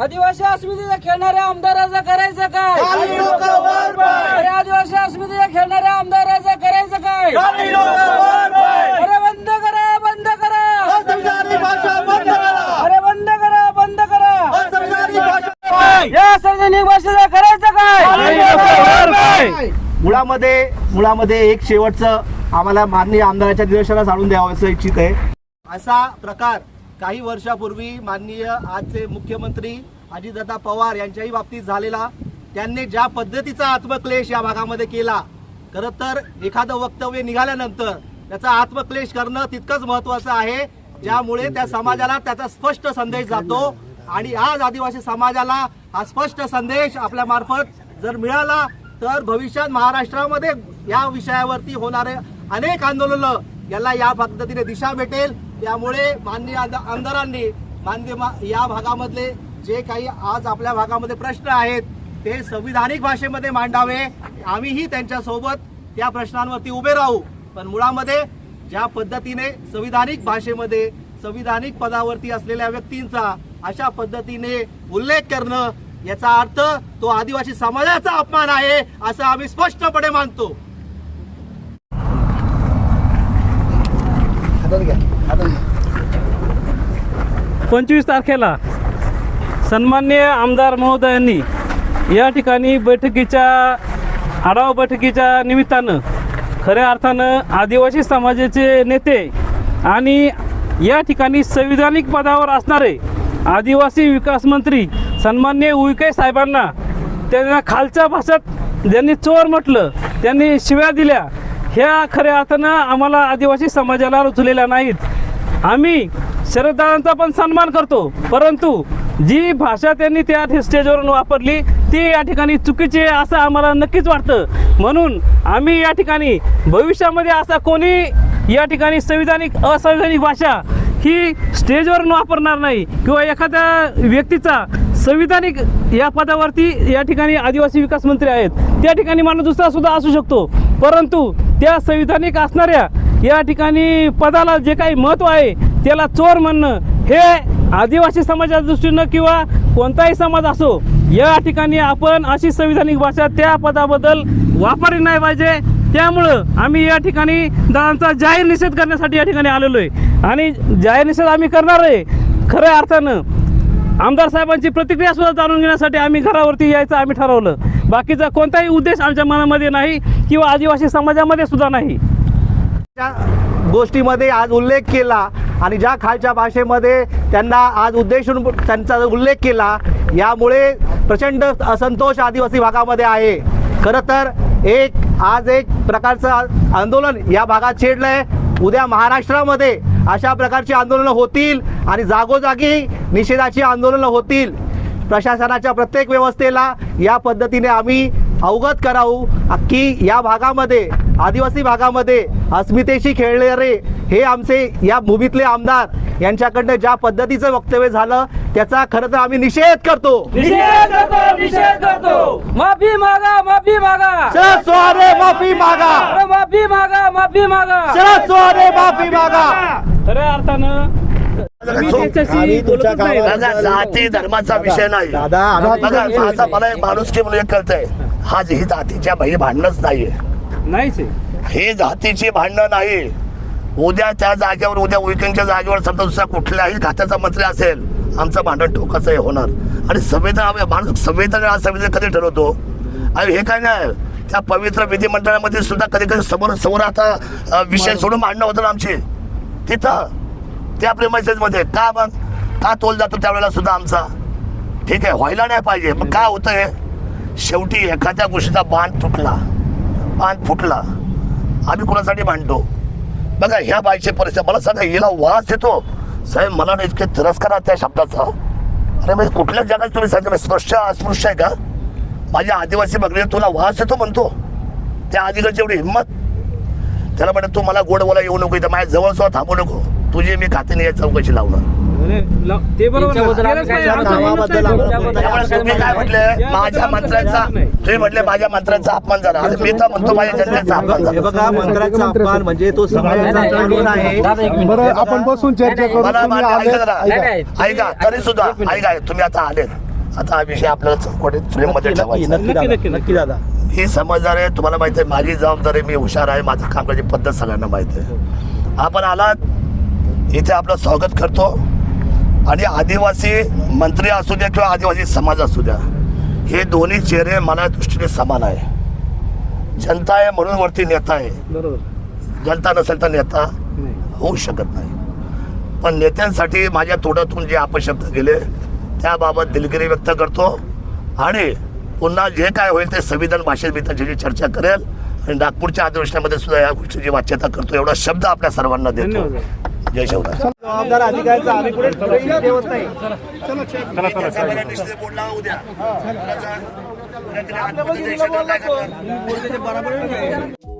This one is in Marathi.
आदिवासी अस्मितेचा खेळणाऱ्या आमदाराचं करायचं काय. अरे आदिवासी अस्मितेचा खेळणाऱ्या आमदाराचं करायचं काय. अरे बंद करा बंद करा. अरे बंद करा बंद करा. या संविधानिक भाषेचं करायचं काय? मुळामध्ये मुळामध्ये एक शेवटचं आम्हाला माननीय आमदाराच्या निदर्शनास आणून द्यावं असं इच्छित आहे. असा प्रकार काही वर्षापूर्वी माननीय आजचे मुख्यमंत्री अजितदादा पवार यांच्याही बाबतीत झालेला त्यांनी ज्या पद्धतीचा आत्मक्लेश या भागामध्ये केला खरं तर एखादं वक्तव्य निघाल्यानंतर त्याचा आत्मक्लेश करणं तितकंच महत्वाचं आहे ज्यामुळे त्या समाजाला त्याचा स्पष्ट संदेश जातो आणि आज आदिवासी समाजाला हा स्पष्ट संदेश आपल्या मार्फत जर मिळाला तर भविष्यात महाराष्ट्रामध्ये या विषयावरती होणारे अनेक आंदोलनं याला या पद्धतीने दिशा भेटेल. त्यामुळे माननीय आमदारांनी माननीय या भागामधले जे काही आज आपल्या भागामध्ये प्रश्न आहेत ते संविधानिक भाषेमध्ये मांडावे. आम्हीही त्यांच्यासोबत त्या प्रश्नांवरती उभे राहू. पण मुळामध्ये ज्या पद्धतीने संविधानिक भाषेमध्ये संविधानिक पदावरती असलेल्या व्यक्तींचा अशा पद्धतीने उल्लेख करणं याचा अर्थ तो आदिवासी समाजाचा अपमान आहे असं आम्ही स्पष्टपणे मानतो. पंचवीस तारखेला सन्मान्य आमदार महोदयांनी या ठिकाणी बैठकीच्या आढावा बैठकीच्या निमित्तानं खऱ्या अर्थानं आदिवासी समाजाचे नेते आणि या ठिकाणी संविधानिक पदावर असणारे आदिवासी विकास मंत्री सन्मान्य उईके साहेबांना त्यांना खालच्या भाषेत ज्यांनी चोर म्हटलं त्यांनी शिव्या दिल्या. ह्या खऱ्या अर्थानं आम्हाला आदिवासी समाजाला रुचलेल्या नाहीत. आम्ही शरददारांचा पण सन्मान करतो. परंतु जी भाषा त्यांनी त्या स्टेजवरून वापरली ती या ठिकाणी चुकीची आहे असं आम्हाला नक्कीच वाटतं. म्हणून आम्ही या ठिकाणी भविष्यामध्ये असा कोणी या ठिकाणी संविधानिक असंविधानिक भाषा ही स्टेजवरून वापरणार नाही किंवा एखाद्या व्यक्तीचा संविधानिक या पदावरती या ठिकाणी आदिवासी विकास मंत्री आहेत त्या ठिकाणी माणूस दुसरा सुद्धा असू शकतो. परंतु त्या संविधानिक असणाऱ्या या ठिकाणी पदाला जे काही महत्त्व आहे त्याला चोर म्हणणं हे आदिवासी समाजाच्या दृष्टीनं किंवा कोणताही समाज असो या ठिकाणी आपण अशी संविधानिक भाषा त्या पदाबद्दल वापरली नाही पाहिजे. त्यामुळं आम्ही या ठिकाणी दादांचा जाहीर निषेध करण्यासाठी या ठिकाणी आलेलो आहे. आणि जाहीर निषेध आम्ही करणार आहे खऱ्या अर्थानं. आमदार साहेबांची प्रतिक्रिया सुद्धा जाणून घेण्यासाठी आम्ही घरावरती यायचं आम्ही ठरवलं. बाकीचा कोणताही उद्देश आमच्या मनामध्ये नाही किंवा आदिवासी समाजामध्ये सुद्धा नाही. त्या गोष्टीमध्ये आज उल्लेख केला आणि ज्या खालच्या भाषेमध्ये त्यांना आज उद्देशून त्यांचा उल्लेख केला यामुळे प्रचंड असंतोष आदिवासी भागामध्ये आहे. खरं तर एक आज एक प्रकारचं आंदोलन या भागात छेडलं आहे उद्या महाराष्ट्रामध्ये अशा प्रकारची आंदोलनं होतील आणि जागोजागी निषेधाची आंदोलनं होतील. प्रशासनाच्या प्रत्येक व्यवस्थेला या पद्धतीने आम्ही अवगत करावू की या भागामध्ये आदिवासी भागामध्ये अस्मितेशी खेळणारे हे आमचे या भूमीतले आमदार यांच्याकडनं ज्या पद्धतीचं वक्तव्य झालं त्याचा खरं तर आम्ही निषेध करतो. निषेध करतो निषेध करतो. माफी मागा माफी मागा. शरद सोहारे माफी मागा. माफी मागा माफी मागा. शरद सोहारे माफी मागा. खऱ्या अर्थानं मी त्याच्याशी बोलतच नाही. बघा जाती धर्माचा विषय नाही. बघा माझा मला एक माणूस की म्हणून एक कळतंय. हा ही जातीच्या भाई भांडणच नाहीये. नाहीच आहे. हे जातीची भांडणं नाही. उद्या त्या जागेवर उद्या विकेंडच्या जागेवर समजा दुसरा कुठल्याही खात्याचा मंत्री असेल आमचं भांडण टोकाचं हे होणार. आणि संवेदना माणूस संवेदना संवेदना कधी ठरवतो? आणि हे काय नाही त्या पवित्र विधिमंडळामध्ये सुद्धा कधी कधी समोर समोर आता अ, विषय सोडून भांडणं होतं ना आमची. तिथं त्या प्रेमासेसमध्ये का मग? का तोल जातो त्यावेळेला सुद्धा आमचा? ठीक आहे व्हायला नाही पाहिजे. मग काय आहे शेवटी एखाद्या गोष्टीचा बांध तुटला बांध फुटला. आम्ही कुणासाठी मांडतो बघा ह्या बाईचे परिस्थिती मला सांगा हिला वास येतो साहेब मला ना इतके तिरस्कार त्या शब्दाचा. अरे म्हणजे कुठल्याच जगात तुम्ही सांगितलं म्हणजे स्पृश्य अस्पृश्य आहे का? माझ्या आदिवासी बघणे तुला वास येतो म्हणतो. त्या आदिवासी एवढी हिंमत. त्याला म्हणत तू मला गोड बोला येऊ नको इथं. माझ्या जवळ सुद्धा थांबू नको. तुझी मी खाते या चौकशी लावणार. ते बरोबर. त्यामुळे तुम्ही काय म्हटले? माझ्या मंत्र्यांचा तुम्ही म्हटले माझ्या मंत्र्यांचा अपमान झाला. अरे मी तर म्हणतो माझ्या जनतेचा अपमान हे झाला. बघा मंत्र्याचा अपमान म्हणजे तो समाजाचा माणूस आहे बरं आपण बसून चर्चा करू. मला तुम्ही मान्य- आले. ऐका जरा. ऐका तरी सुद्धा ऐका तुम्ही आता आलेत. आता हा विषय आपल्याला चौकटीत फ्रेममध्ये नक्की ठेवायचा. नक्की दादा, नक्की. दादा मी समजदार आहे तुम्हाला माहिती आहे माझी जबाबदारी मी हुशार आहे माझं काम करायची पद्धत सगळ्यांना माहिती आहे. आपण आलात इथे आपलं स्वागत करतो. आणि आदिवासी मंत्री असू द्या किंवा आदिवासी समाज असू द्या हे दोन्ही चेहरे मला दृष्टीने समान आहे. जनता आहे म्हणून वरती नेता आहे. बरोबर. जनता नसेल तर नेता होऊ शकत नाही. पण नेत्यांसाठी माझ्या तोंडातून जे अपशब्द गेले त्याबाबत दिलगिरी व्यक्त करतो. आणि पुन्हा जे काय होईल ते संविधान भाषेत मी त्याची चर्चा करेल. आणि नागपूरच्या अधिवेशनामध्ये सुद्धा या गोष्टीची वाच्यता करतो. एवढा शब्द आपल्या सर्वांना देतो. जय जबाबदार अधिकाऱ्यांचा आम्ही ठेवत नाही. बोर्ड लावा उद्या उद्या